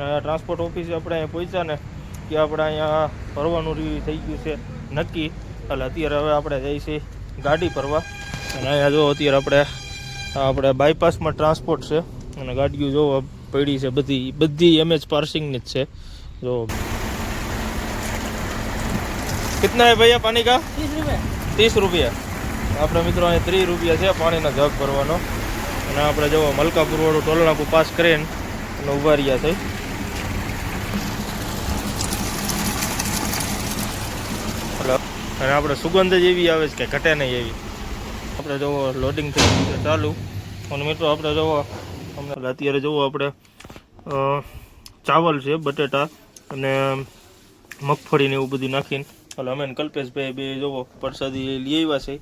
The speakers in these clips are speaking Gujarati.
અને ટ્રાન્સપોર્ટ ઓફિસે આપણે અહીંયા પહોંચ્યા ને કે આપણે અહીંયા ફરવાનું રિવ્યુ થઈ ગયું છે નક્કી. એટલે અત્યારે હવે આપણે છીએ ગાડી ભરવા. અને અહીંયા જો અત્યારે આપણે આપણે બાયપાસમાં ટ્રાન્સપોર્ટ છે. અને ગાડીઓ જો પડી છે બધી બધી એમએચ પાર્સિંગની જ છે. જો. કિતના હે ભૈયા પાણી કા? ત્રીસ રૂપિયા. આપણે મિત્રો અહીંયા ત્રીસ રૂપિયા છે પાણીના જગ ભરવાનો. અને આપણે જો મલકાપુર વાળું ટોલનાકું પાસ કરીને અને ઊભા રહ્યા છે એટલે અને આપણે સુગંધ જ એવી આવે છે કે ઘટે નહીં એવી. આપણે જોવો લોડિંગ થઈ ચાલુ. અને મિત્રો આપણે જોવો, અમને અત્યારે જોવો આપણે ચાવલ છે, બટેટા અને મગફળીને એવું બધું નાખીને. એટલે અમે કલ્પેશભાઈ બે જોવો, પ્રસાદી લઈ આવ્યા છે.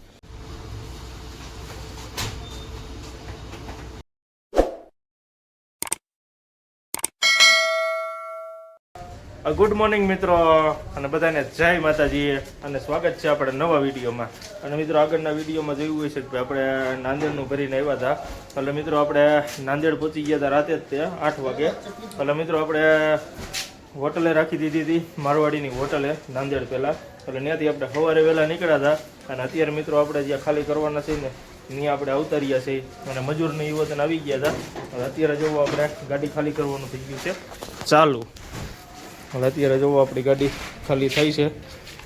ગુડ મોર્નિંગ મિત્રો. અને બધાને જય માતાજી. અને સ્વાગત છે આપણે નવા વિડીયોમાં. અને મિત્રો આગળના વિડીયોમાં જોયું હોય છે કે આપણે નાંદેડનું ભરીને આવ્યા હતા. એટલે મિત્રો આપણે નાંદેડ પહોંચી ગયા હતા રાતે જ તે, આઠ વાગે. એટલે મિત્રો આપણે હોટલે રાખી દીધી હતી, મારવાડીની હોટલે, નાંદેડ પહેલાં. એટલે ત્યાંથી આપણે સવારે વહેલા નીકળ્યા હતા. અને અત્યારે મિત્રો આપણે જ્યાં ખાલી કરવાના છે ને, ત્યાં આપણે અવતાર્યા છે. અને મજૂરની યુવતને આવી ગયા હતા. અત્યારે જોવો આપણે ગાડી ખાલી કરવાનું થઈ ગયું છે. ચાલુ. હવે અત્યારે જોવો આપણી ગાડી ખાલી થઈ છે.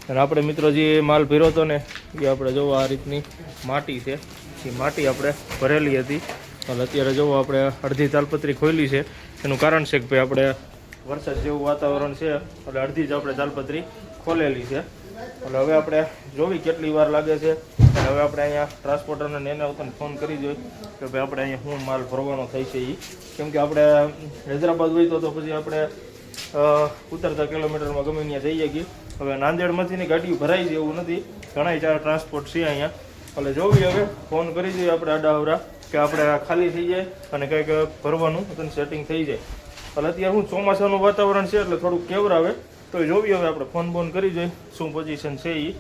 અને આપણે મિત્રો જે માલ ભીરો હતો ને, એ આપણે જોવો આ રીતની માટી છે. એ માટી આપણે ભરેલી હતી. અને અત્યારે જોવો આપણે અડધી તાલપત્રી ખોલી છે. એનું કારણ છે કે ભાઈ આપણે વરસાદ જેવું વાતાવરણ છે. એટલે અડધી જ આપણે તાલપત્રી ખોલેલી છે. એટલે હવે આપણે જોવી કેટલી વાર લાગે છે. અને હવે આપણે અહીંયા ટ્રાન્સપોર્ટરને ને એને આવતાને ફોન કરી જોઈએ કે ભાઈ આપણે અહીંયા શું માલ ભરવાનો થાય છે એ કેમ કે આપણે હૈદરાબાદ હોય તો પછી આપણે ઉતરતા કિલોમીટરમાં ગમે ત્યાં જઈએ ગઈ હવે નાંદેડમાંથી ની ગાડીઓ ભરાઈ છે એવું નથી. ઘણા ચાર ટ્રાન્સપોર્ટ છે અહીંયા. એટલે જોવી હવે ફોન કરી દઈએ આપણે આડાવરા કે આપણે આ ખાલી થઈ જાય અને કંઈક ભરવાનું, તને સેટિંગ થઈ જાય. એટલે અત્યારે હું ચોમાસાનું વાતાવરણ છે એટલે થોડુંક કેવરાવે. તો જોવી હવે આપણે ફોન બોન કરી જોઈએ શું પોઝિશન છે એ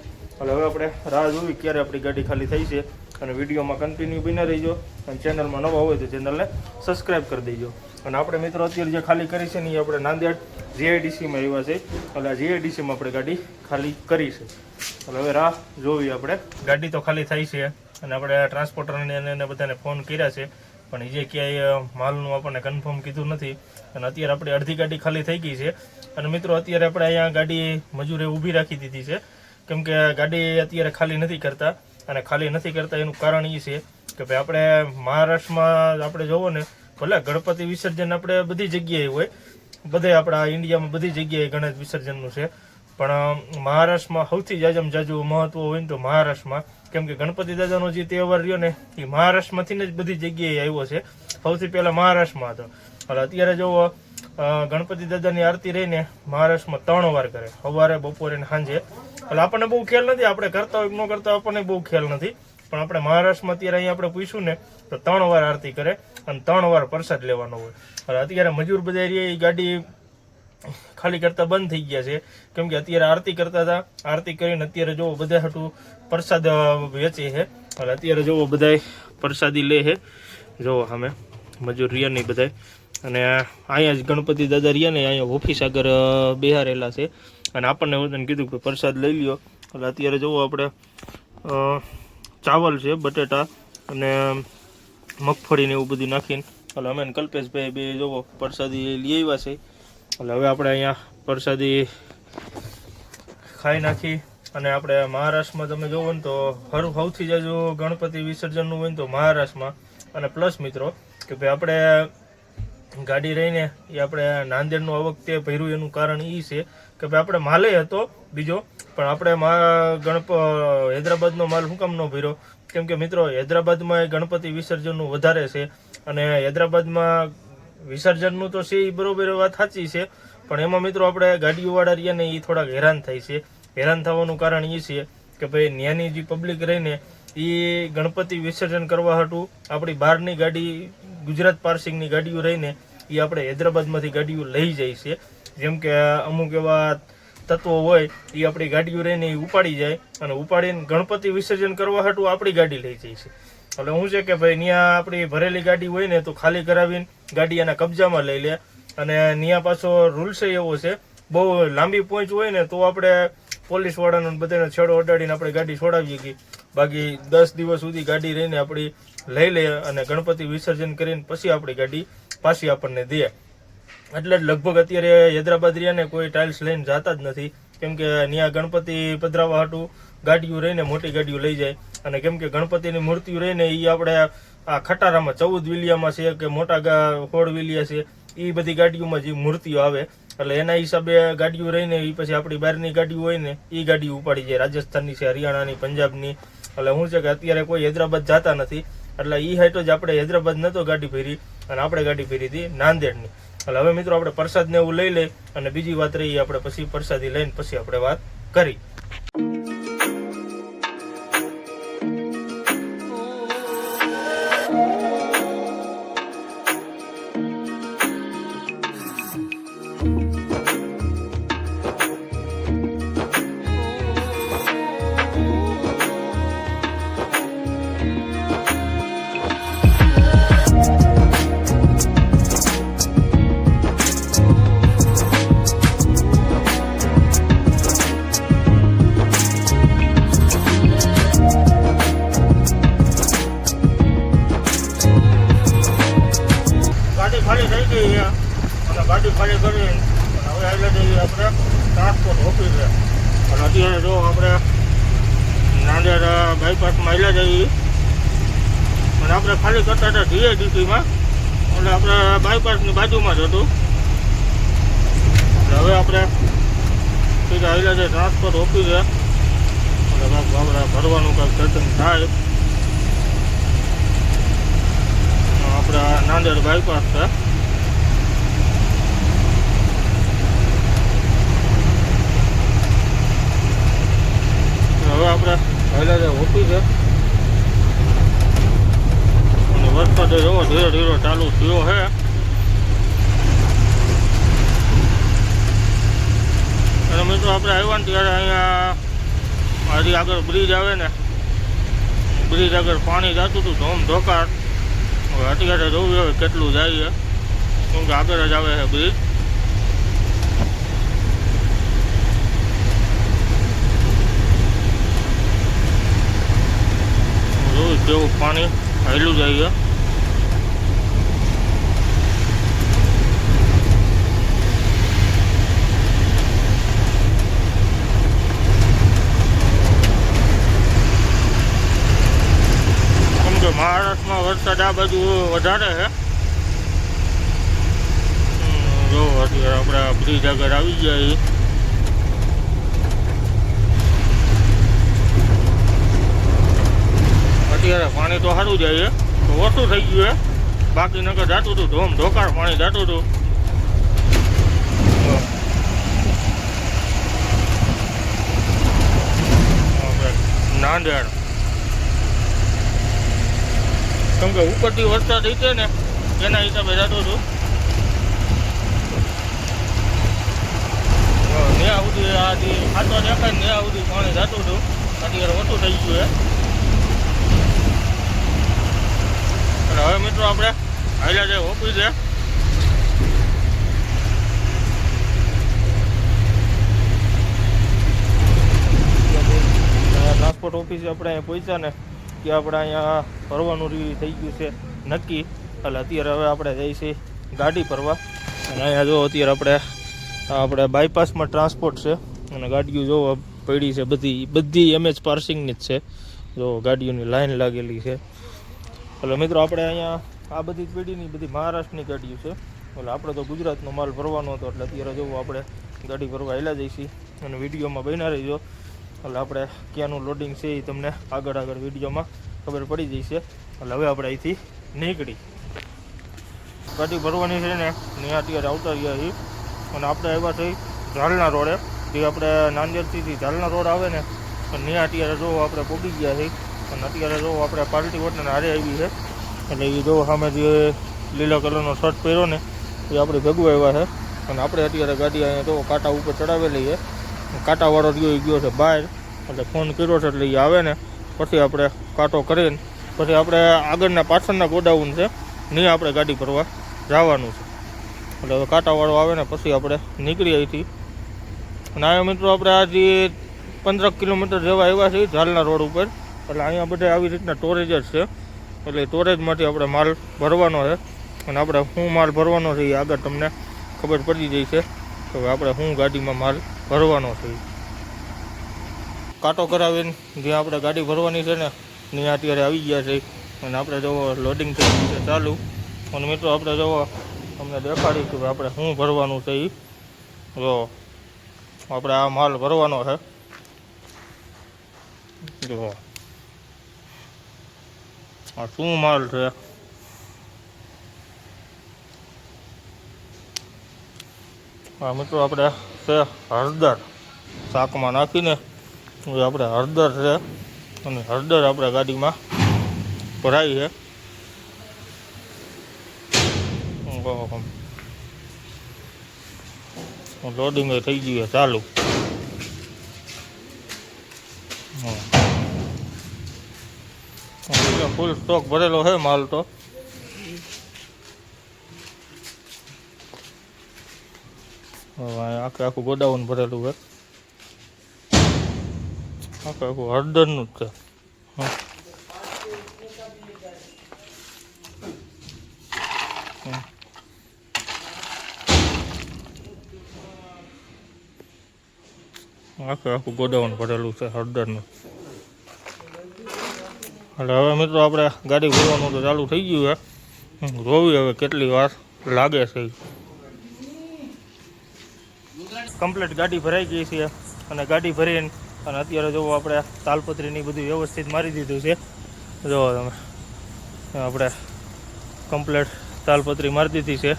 એટલે હવે આપણે રાહ જોવી ક્યારે આપણી ગાડી ખાલી થઈ છે. અને વિડીયોમાં કન્ટિન્યુ બને રહીજો. અને ચેનલમાં નવા હોય તો ચેનલને સબસ્ક્રાઈબ કરી દેજો. અને આપણે મિત્રો અત્યારે જે ખાલી કરી છે ને એ આપણે નાંદેડ જીઆઈડીસીમાં આવ્યા છે. એટલે જીઆઈડીસીમાં આપણે ગાડી ખાલી કરી છે. એટલે હવે રાહ જોવી આપણે. ગાડી તો ખાલી થઈ છે અને આપણે ટ્રાન્સપોર્ટરને અને બધાને ફોન કર્યા છે. પણ એ જે ક્યાંય માલનું આપણને કન્ફર્મ કીધું નથી. અને અત્યારે આપણે અડધી ગાડી ખાલી થઈ ગઈ છે. અને મિત્રો અત્યારે આપણે અહીંયા ગાડી મજૂરે ઊભી રાખી દીધી છે. કેમ કે ગાડી અત્યારે ખાલી નથી કરતા. અને ખાલી નથી કરતા એનું કારણ એ છે કે ભાઈ આપણે મહારાષ્ટ્રમાં આપણે જોવો ને ભલે ગણપતિ વિસર્જન આપણે બધી જગ્યાએ હોય, બધે આપણા ઇન્ડિયામાં બધી જગ્યાએ ગણેશ વિસર્જનનું છે. પણ મહારાષ્ટ્રમાં સૌથી જાજમ જાજુ મહત્વ હોય ને તો મહારાષ્ટ્રમાં. કેમ કે ગણપતિ દાદાનો જે તહેવાર રહ્યો ને, એ મહારાષ્ટ્રમાંથી જ બધી જગ્યાએ આવ્યો છે. સૌથી પહેલા મહારાષ્ટ્રમાં હતો. એટલે અત્યારે જો ગણપતિ દાદાની આરતી રહીને મહારાષ્ટ્રમાં ત્રણ વાર કરે. સવારે, બપોરે ને સાંજે. એટલે આપણને બહુ ખ્યાલ નથી. આપણે કરતા હોય ન કરતા આપણને બહુ ખ્યાલ નથી. પણ આપણે મહારાષ્ટ્રમાં અત્યારે અહીંયા આપણે પૂછ્યું ને, તો ત્રણ વાર આરતી કરે અને ત્રણ વાર પ્રસાદ લેવાનો હોય. અને અત્યારે મજૂર રહ્યા, એ ગાડી ખાલી કરતા બંધ થઈ ગયા છે. કેમ કે અત્યારે આરતી કરતા હતા, આરતી કરીને અત્યારે જો બધા હટું પ્રસાદ વેચે છે. અને અત્યારે જોવો બધા પ્રસાદી લે છે. જોવો અમે મજૂર રહ્યા નહીં બધા અને અહીંયા જ ગણપતિ દાદા રહ્યા ને, અહીંયા ઓફિસ આગળ બેહારેલા છે. અને આપણને વતન કીધું કે પ્રસાદ લઈ લ્યો. એટલે અત્યારે જોવો આપણે ચાવલ છે, બટેટા અને મગફળીને એવું બધું નાખીને. એટલે અમે કલ્પેશભાઈ બે, જોવો, પ્રસાદી લઈ આવ્યા છે. એટલે હવે આપણે અહીંયા પ્રસાદી ખાઈ નાખી અને આપણે મહારાષ્ટ્રમાં તમે જોવો ને તો હર સૌથી જાજુ ગણપતિ વિસર્જનનું હોય ને તો મહારાષ્ટ્રમાં. અને પ્લસ મિત્રો કે ભાઈ આપણે ગાડી રહીને એ આપણે નાંદેડનું આ વખતે ભર્યું એનું કારણ એ છે કે ભાઈ આપણે માલે હતો બીજો પણ આપણે મા ગણપ હૈદરાબાદનો માલ શું કામ ન ભર્યો? કેમ કે મિત્રો, હૈદરાબાદમાં એ ગણપતિ વિસર્જનનું વધારે છે અને હૈદરાબાદમાં વિસર્જનનું તો છે એ બરોબર વાત સાચી છે, પણ એમાં મિત્રો આપણે ગાડીઓવાળા રહ્યા ને એ થોડાક હેરાન થાય છે. હેરાન થવાનું કારણ એ છે કે ભાઈ ન્યાની જે પબ્લિક રહીને એ ગણપતિ વિસર્જન કરવા હતું આપણી બહારની ગાડી, ગુજરાત પાર્સિંગની ગાડીઓ રહીને એ આપણે હૈદરાબાદમાંથી ગાડીઓ લઈ જાય છે. જેમ કે અમુક એવા તત્વો હોય એ આપણી ગાડીઓ રહીને એ ઉપાડી જાય અને ઉપાડીને ગણપતિ વિસર્જન કરવા હાટું આપણી ગાડી લઈ જાય છે. એટલે શું છે કે ભાઈ ત્યાં આપણી ભરેલી ગાડી હોય ને તો ખાલી કરાવીને ગાડી એના કબજામાં લઈ લે. અને ત્યાં પાછો રૂલ્સ એવો છે, બહુ લાંબી પહોંચ હોય ને તો આપણે પોલીસ વાળાનો બધાને છેડો અડાડીને આપણે ગાડી છોડાવીએ કે બાકી દસ દિવસ સુધી ગાડી રહીને આપણી લઈ લે અને ગણપતિ વિસર્જન કરીને પછી આપણી ગાડી પાછી આપણને દે. એટલે લગભગ અત્યારે હૈદરાબાદ રહ્યા ને કોઈ ટાઇલ્સ લઈને જતા જ નથી. કેમ કે ત્યાં ગણપતિ પધરાવા હાટું ગાડીઓ રહીને મોટી ગાડીઓ લઈ જાય. અને કેમ કે ગણપતિની મૂર્તિઓ રહીને એ આપણે આ ખટારામાં ચૌદ વિલિયામાં છે કે મોટા હોળ વિલિયા છે એ બધી ગાડીઓમાં જે મૂર્તિઓ આવે. એટલે એના હિસાબે ગાડીઓ રહીને એ પછી આપણી બહારની ગાડીઓ હોય ને એ ગાડી ઉપાડી જાય. રાજસ્થાનની છે, હરિયાણાની, પંજાબની. એટલે શું છે કે અત્યારે કોઈ હૈદરાબાદ જતા નથી. એટલે એ હાઈટો જ આપણે હૈદરાબાદ નહોતો ગાડી ફેરી અને આપણે ગાડી ફેરી હતી નાંદેડની. એટલે હવે મિત્રો આપણે પ્રસાદ ને એવું લઈ લઈ અને બીજી વાત રહી આપણે પછી પ્રસાદી લઈને પછી આપણે વાત કરી. અને આપણે ખાલી કરતા હતા જીએડીસીમાં એટલે આપણે બાયપાસની બાજુમાં જ હતું. એટલે હવે આપણે સીધા આવેલા છે ટ્રાન્સફર ઓફિસે એટલે કાંઈક આપણે ભરવાનું કાંઈક સેટિંગ થાય. આપણે નાંદેડ બાયપાસ છે. હવે આપણે ઓફિસ છે. વરસાદ એવો ધીરે ધીરે ચાલુ થયો છે અને મિત્રો આપણે આવ્યા ને ત્યારે અહીંયા મારી આગળ બ્રિજ આવે ને બ્રિજ આગળ પાણી જતું હતું, ધોમ ધોકાર. હવે અત્યારે જોવું હવે કેટલું જાય કેમ કે આગળ જ આવે છે બ્રિજ જોયું કેવું પાણી હાયલું જાય મહારાષ્ટ્રમાં વરસાદ આ બાજુ વધારે છે. જો, અત્યારે આપણે બ્રિજ આગળ આવી છીએ. અત્યારે પાણી તો સારું જાય તો ઓછું થઈ ગયું છે. બાકી નગર જાતું હતું, ધોમ ધોકાર પાણી જાતું હતું. નાંદેડ. કેમ કે ઉપરથી વરસાદ છે ને, એના હિસાબે જતો હતું ન્યા સુધી આથી જે ખાતો દેખાય ને ન્યા સુધી પાણી જતું હતું અત્યારે ઓછું થઈ ગયું છે અને હવે મિત્રો આપણે હાલ્યા જાય ઓફિસે. ટ્રાન્સપોર્ટ ઓફિસે આપણે પહોંચ્યા ને. કે આપણે અહીંયા ફરવાનું થઈ ગયું છે, નક્કી. એટલે અત્યારે હવે આપણે છીએ ગાડી ફરવા. અને અહીંયા જો અત્યારે આપણે આપણે બાયપાસમાં ટ્રાન્સપોર્ટ છે. અને ગાડીઓ જો પડી છે બધી બધી એમએચ પાર્સિંગની જ છે. જો ગાડીઓની લાઈન લાગેલી છે. એટલે મિત્રો આપણે અહીંયા આ બધી પેઢીની બધી મહારાષ્ટ્રની ગાડીઓ છે. એટલે આપણે તો ગુજરાતનો માલ ભરવાનો હતો. એટલે અત્યારે જોવું આપણે ગાડી ભરવા આવેલા જઈશી. અને વિડીયોમાં બન્યા રહીજો. એટલે આપણે ક્યાંનું લોડિંગ છે એ તમને આગળ આગળ વિડીયોમાં ખબર પડી જશે એટલે હવે આપણે અહીંથી નીકળી. ગાડી ભરવાની છે ને ત્યાં અત્યારે આવતા રહ્યા છીએ. અને આપણે આવ્યા છીએ ઝાલના રોડે. જે આપણે નાંદેડથી ઝાલના રોડ આવે ને ત્યાં અત્યારે જો આપણે પોગી ગયા છીએ. અને અત્યારે જો આપણે પાર્ટી વોટને હારે આવી છે. એટલે એ જો સામે જે લીલા કલરનો શર્ટ પહેર્યો ને, એ આપણે ભેગું આવ્યા છે. અને આપણે અત્યારે ગાડી અહીંયા તો કાંટા ઉપર ચડાવેલી છે. કાંટાવાળો એ ગયો છે બહાર. એટલે ફોન કર્યો છે એટલે એ આવે ને. પછી આપણે કાંટો કરીને, પછી આપણે આગળના પાછળના ગોડાઉન છે નહીં આપણે ગાડી ભરવા જવાનું છે. એટલે હવે કાંટાવાળો આવે ને, પછી આપણે નીકળી અહીંથી. અને અહીંયા મિત્રો આપણે આજે પંદરક કિલોમીટર જેવા આવ્યા છીએ ઝાલના રોડ ઉપર. એટલે અહીંયા બધા આવી રીતના ટોરેજ જ છે. એટલે ટોરેજમાંથી આપણે માલ ભરવાનો છે. અને આપણે શું માલ ભરવાનો છે એ આગળ તમને ખબર પડી જાય છે. કે આપણે શું ગાડીમાં માલ ભરવાનો છે. કાંટો કરાવીને જ્યાં આપણે ગાડી ભરવાની છે ને ત્યાં અત્યારે આવી ગયા છે. અને આપણે જવો લોડિંગ થઈ છે ચાલુ. અને મિત્રો આપણે જવો, તમને દેખાડી કે આપણે શું ભરવાનું છે એ જો, આપણે આ માલ ભરવાનો છે. જો. આ શું માલ છે? આ મિત્રો આપણે છે હળદર શાકમાં નાખીને. એ આપણે હળદર છે અને હળદર આપણે ગાડીમાં ભરાઈ છે. લોડિંગ થઈ ગયું ચાલુ. ફૂલ સ્ટોક ભરેલો છે માલ તો હવે આ આખે આખું ગોડાઉન ભરેલું છે. આખે આખું હળદરનું જ છે. આખે આખું ગોડાઉન ભરેલું છે, હળદરનું. એટલે હવે મિત્રો આપણે ગાડી ભરવાનું તો ચાલુ થઈ ગયું છે. જોવી હવે કેટલી વાર લાગે છે. કમ્પ્લીટ ગાડી ભરાઈ ગઈ છે અને ગાડી ભરીને અને અત્યારે જોવો આપણે તાલપત્રીની બધું વ્યવસ્થિત મારી દીધું છે. જોવો તમે. આપણે કમ્પ્લીટ તાલપત્રી મારી દીધી છે.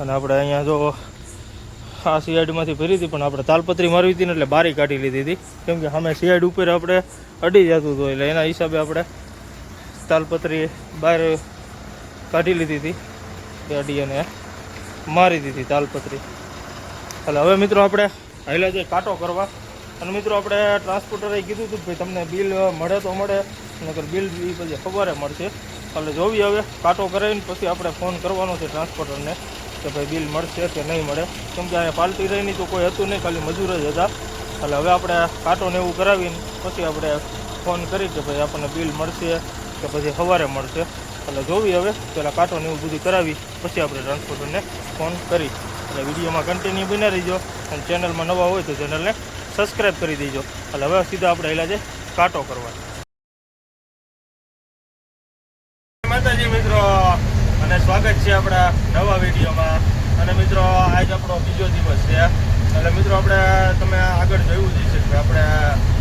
અને આપણે અહીંયા જો આ સીઆઈડીમાંથી ભરી હતી, પણ આપણે તાલપત્રી મારવી હતી ને એટલે બારી કાઢી લીધી હતી. કેમ કે સામે સીઆઈડી ઉપર આપણે અડી જતું હતું, એટલે એના હિસાબે આપણે તાલપત્રી બહાર કાઢી લીધી હતી. ગાડી અને મારી દીધી તાલપત્રી. એટલે હવે મિત્રો આપણે હાઈલા જઈએ કાંટો કરવા. અને મિત્રો આપણે ટ્રાન્સપોર્ટરે કીધું હતું ભાઈ તમને બિલ મળે તો મળે, નકર બિલ એ પછી ખબર મળશે. એટલે જોવી હવે કાંટો કરાવીને પછી આપણે ફોન કરવાનો છે ટ્રાન્સપોર્ટરને કે ભાઈ બિલ મળશે કે નહીં મળે. કેમ કે અહીંયા પાલટી રહીની તો કોઈ હતું નહીં, ખાલી મજૂર જ હતા. એટલે હવે આપણે કાંટો ને એવું કરાવીને પછી આપણે ફોન કરી કે ભાઈ આપણને બિલ મળશે કે પછી સવારે મળશે. એટલે જોવી હવે, પહેલાં કાંટો ને એવું બધું કરાવી, પછી આપણે ટ્રાન્સપોર્ટરને ફોન કરી. એટલે વિડીયોમાં કન્ટિન્યુ બની રહીજો. અને ચેનલમાં નવા હોય તો ચેનલને સબસ્ક્રાઈબ કરી દેજો. એટલે હવે સીધા આપણે એલા છે કાંટો કરવા માતાજી મિત્રો. અને સ્વાગત છે આપણા નવા વિડીયોમાં. અને મિત્રો, આજ આપણો બીજો દિવસ છે. એટલે મિત્રો, આપણે તમે આગળ જોયું જ છે કે આપણે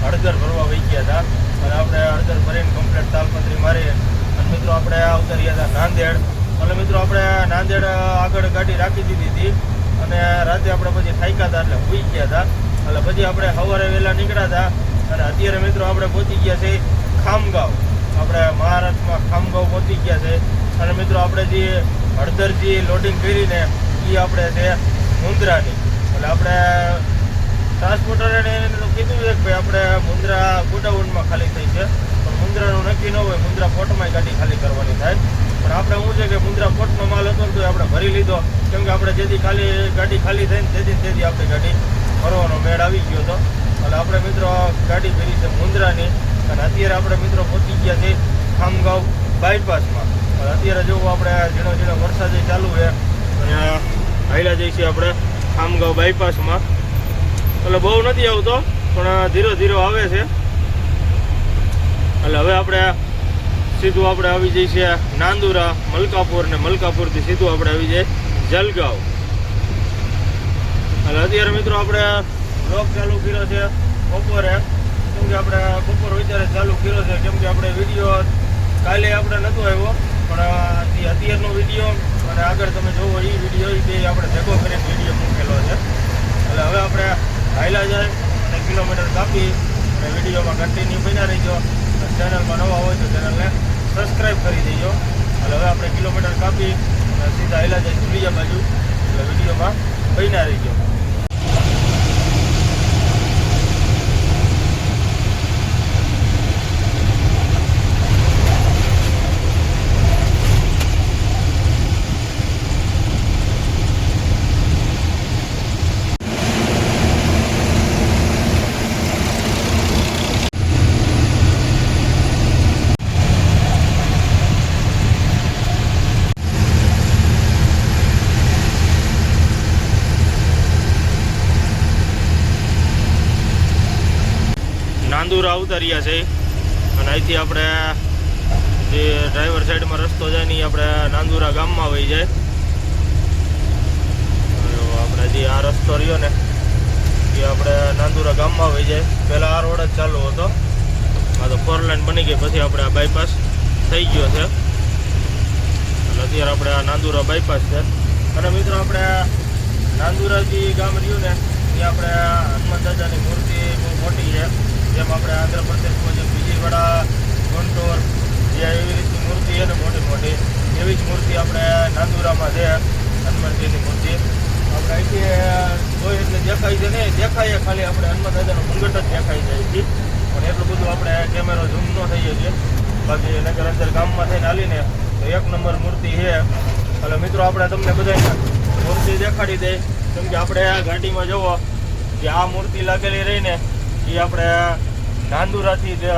હળદર ભરવા વહી ગયા હતા. અને આપણે હળદર ભરીને કમ્પ્લેટ તાલપત્રી મારી અને મિત્રો, આપણે ઉતર્યા હતા નાંદેડ. એટલે મિત્રો, આપણે નાંદેડ આગળ ગાડી રાખી દીધી હતી. અને રાતે આપણે પછી થાક્યા હતા એટલે સુઈ ગયા હતા. એટલે પછી આપણે સવારે વહેલા નીકળ્યા હતા. અને અત્યારે મિત્રો આપણે પહોંચી ગયા છે ખામગાંવ. આપણે મહારાષ્ટ્રમાં ખામગાંવ પહોંચી ગયા છે. અને મિત્રો આપણે જે હળદર જે લોડિંગ કરીને એ આપણે છે મુંદ્રાની. એટલે આપણે ટ્રાન્સપોર્ટરે એને કીધું છે કે ભાઈ, આપણે મુંદ્રા ગોડાઉનમાં ખાલી થઈ છે. પણ મુંદ્રાનું નક્કી ન હોય, મુંદ્રા પોર્ટમાં ગાડી ખાલી કરવાની થાય. પણ આપણે શું છે કે મુંદ્રા પોર્ટનો માલ હતો તો આપણે ભરી લીધો. કેમ કે આપણે જેથી ખાલી ગાડી ખાલી થઈને તેથી તેથી આપણે ગાડી ભરવાનો મેળ આવી ગયો હતો. એટલે આપણે મિત્રો ગાડી ભરી છે મુંદ્રાની. અને અત્યારે આપણે મિત્રો પહોંચી ગયા છે ખામગાંવ બાયપાસમાં અત્યારે જોવું આપણે ઝીણો ઝીણો વરસાદ ચાલુ છે, અને હાઈલા જઈએ છીએ આપણે ખામગાંવ બાયપાસમાં એટલે બહુ નથી આવતો, પણ ધીરો ધીરો આવે છે. એટલે હવે આપણે સીધું આપણે આવી જઈએ નાંદુરા, મલકાપુર ને મલકાપુરથી સીધું આપણે આવી જઈએ જલગાંવ. એટલે અત્યારે મિત્રો આપણે બ્લોગ ચાલુ કર્યો છે બપોરે. કેમ કે આપણે બપોર વિચારે ચાલુ કર્યો છે, કેમ કે આપણે વીડિયો કાલે આપણે નહોતો આવ્યો, પણ અત્યારનો વીડિયો અને આગળ તમે જોવો એ વીડિયો બે આપણે ભેગો કરીને વીડિયો મૂકેલો છે. એટલે હવે આપણે હાઈલા જાય અને કિલોમીટર કાપી અને વિડીયોમાં કન્ટિન્યુ બન્યા રહીજો અને ચેનલમાં નવા હોય તો ચેનલને સબસ્ક્રાઈબ કરી દેજો એટલે હવે આપણે કિલોમીટર કાપી સીધા હાઈલા જાય બીજા બાજુ. એટલે વિડીયોમાં બન્યા રહીજો. નાંદુરા ઉતાર્યા છે. અને અહીંથી આપણે જે ડ્રાઈવર સાઈડમાં રસ્તો જાય ને આપણે નાંદુરા ગામમાં વહી જાય. આપણે જે આ રસ્તો રહ્યો ને, એ આપણે નાંદુરા ગામમાં વહી જાય. પહેલાં આ રોડ જ ચાલુ હતો. આ તો ફોર લાઈન બની ગઈ, પછી આપણે આ બાયપાસ થઈ ગયો છે. એટલે અત્યારે આપણે આ નાંદુરા બાયપાસ છે. અને મિત્રો આપણે નાંદુરા જે ગામ રહ્યું ને એ આપણે હનુમાન દાદાની મૂર્તિ બહુ મોટી છે. જેમ આપણે આંધ્રપ્રદેશમાં જેમ વિજયવાડા, ગુંટોર, જે એવી રીતની મૂર્તિ છે ને, મોટી મોટી, એવી જ મૂર્તિ આપણે નાંદુરામાં છે, હનુમાનજીની મૂર્તિ. આપણે અહીંથી કોઈ એટલે દેખાય છે નહીં, દેખાય ખાલી આપણે હનુમાન દાદાનો મુંગટ જ દેખાઈ જાય છે પણ એટલું બધું આપણે કેમેરો ઝૂમ ન થઈએ છીએ. બાકી નગર અંદર ગામમાં થઈને હાલીને તો એક નંબર મૂર્તિ છે. એટલે મિત્રો, આપણે તમને બધાને મૂર્તિ દેખાડી દઈએ કેમ કે આપણે આ ગાડીમાં જવો જે આ મૂર્તિ લાગેલી રહીને એ આપણે નાંદુરાથી જે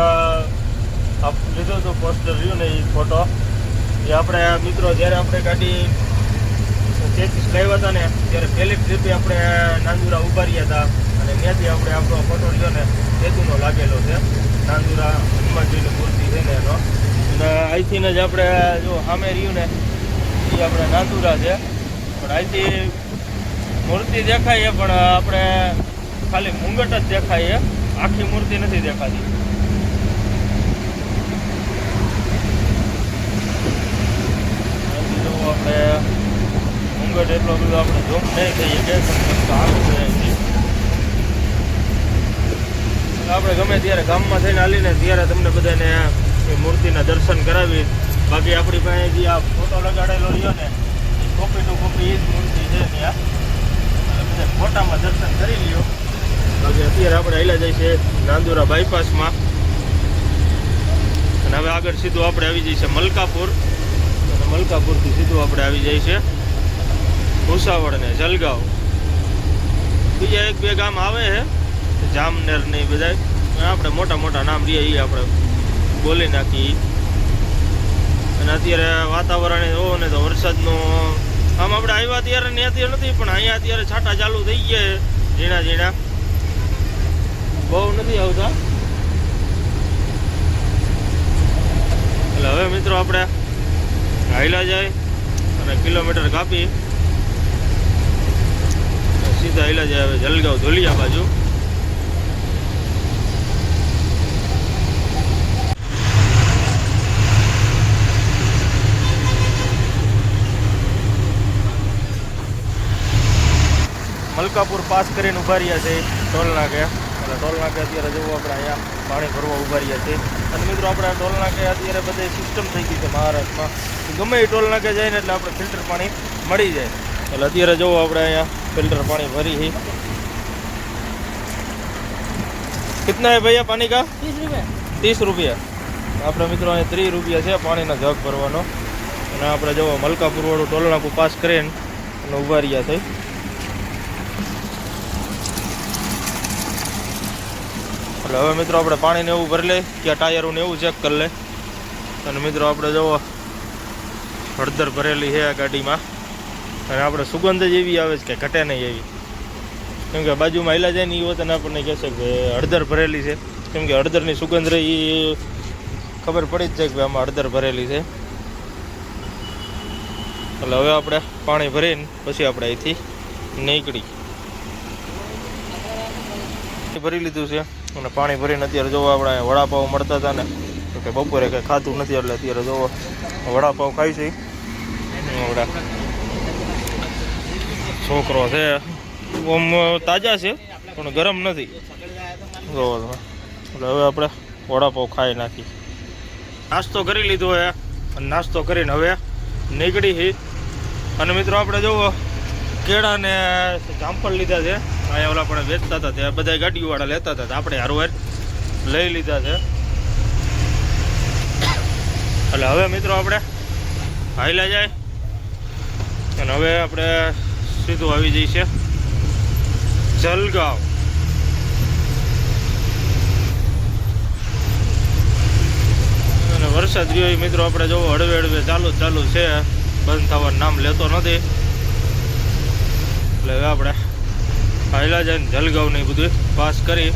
લીધું હતું પોસ્ટર રહ્યું ને એ ફોટો એ આપણે, મિત્રો, જ્યારે આપણે ગાડી ચેકિસ લાવ્યા હતા ને, ત્યારે પહેલી ટ્રીપે આપણે નાંદુરા ઉભાર્યા હતા. અને ત્યાંથી આપણે આપણો ફોટો રહ્યો ને, સેતુનો લાગેલો છે. નાંદુરા હનુમાનજીની મૂર્તિ છે ને એનો. અને અહીંથી જ આપણે જો સામે રહ્યું ને એ આપણે નાંદુરા છે. પણ અહીંથી મૂર્તિ દેખાય પણ આપણે ખાલી મુંગટ જ દેખાય આખી મૂર્તિ નથી દેખાતી. આપણે મુંગટ એટલો બધો આપણે જોમ નહીં થઈ શકે આપણે ગમે ત્યારે ગામમાં થઈને હાલીને ત્યારે તમને બધાને એ મૂર્તિના દર્શન કરાવી બાકી આપણી પાસે જે આ ફોટો લગાડેલો રહ્યો ને, એ કોપી ટુ કોપી એ જ મૂર્તિ છે ત્યાં. બધા ફોટામાં દર્શન કરી લ્યો. બાકી અત્યારે આપણે હાલ્યા જાય છે નાંદુરા બાયપાસમાં અને હવે આગળ સીધું આપણે આવી જઈએ છે મલકાપુર. અને મલકાપુરથી સીધું આપણે આવી જઈએ છે ભૂસાવળ ને જલગાંવ. બીજા એક બે ગામ આવે છે, જામનેર ને બધા આપણે મોટા મોટા નામ રહીએ એ આપણે બોલી નાખી અને અત્યારે વાતાવરણ એવો ને તો વરસાદનું, આમ આપણે આવ્યા ત્યારે અત્યારે નથી, પણ અહીંયા અત્યારે છાંટા ચાલુ થઈ ગયા ઝીણા ઝીણા. બહુ નથી આવતા. એટલે હવે મિત્રો આપણે હાઈલા જાય અને કિલોમીટર કાપી. સીધા હાઈલા જાય હવે જલગાંવ ધોલિયા બાજુ. મલકાપુર પાસ કરીને ઊભા રહ્યા છે ટોલ નાકે. અને ટોલ અત્યારે જવું આપણે અહીંયા પાણી ભરવા ઊભા રહ્યા છે. અને મિત્રો આપણે ટોલ નાકે અત્યારે બધી સિસ્ટમ થઈ ગઈ છે મહારાષ્ટ્રમાં ગમે એ ટોલ નાકે જાય ને એટલે આપણે ફિલ્ટર પાણી મળી જાય. એટલે અત્યારે જવું આપણે અહીંયા ફિલ્ટર પાણી ભરી છે. કેટલા હે ભૈયા પાણી કા? ત્રીસ રૂપિયા. આપણે મિત્રો અહીંયા ત્રીસ રૂપિયા છે પાણીના જગ ભરવાનો. અને આપણે જો મલકાપુર વાળું ટોલનાકું પાસ કરીને અને ઊભા રહ્યા થઈ એટલે હવે મિત્રો આપણે પાણીને એવું ભરી લઈ કે ટાયરોને એવું ચેક કરી લે. અને મિત્રો આપણે જવો હળદર ભરેલી છે આ ગાડીમાં. અને આપણે સુગંધ જ એવી આવે છે કે ઘટે નહીં એવી. કેમ કે બાજુમાં હેલા જાય ને એ વતન આપણને કહેશે કે હળદર ભરેલી છે. કેમ કે હળદરની સુગંધ રહી એ ખબર પડી જ છે કે આમાં હળદર ભરેલી છે. એટલે હવે આપણે પાણી ભરીને પછી આપણે અહીંથી નીકળી. ભરી લીધું છે. અને પાણી ભરીને અત્યારે જોવા આપણે વડાપાવ મળતા હતા ને. તો કે બપોરે કંઈ ખાતું નથી એટલે અત્યારે જોવો. વડાપાવ ખાઈ છે. છોકરો છે. ઓમ તાજા છે, પણ ગરમ નથી. જોવો તમે. એટલે હવે આપણે વડાપાવ ખાઈ નાખી નાસ્તો કરી લીધો હે. અને નાસ્તો કરીને હવે નીકળી હી. અને મિત્રો આપણે જુઓ કેળા ને જામફળ લીધા છે. અહીંયા ઓલા પણ વેચતા હતા, ત્યાં બધા ગાડીઓવાળા લેતા હતા આપણે હારવાર લઈ લીધા છે. એટલે હવે મિત્રો આપણે હાઈલા જાય. અને હવે આપણે સીધું આવી જઈએ છે જલગાંવ. અને વરસાદ રહ્યો મિત્રો આપણે જોવો હળવે હળવે ચાલુ ચાલુ છે. બંધ થવાનું નામ લેતો નથી. એટલે હવે આપણે હાઈલા જલગાવ ને બધું પાસ કરી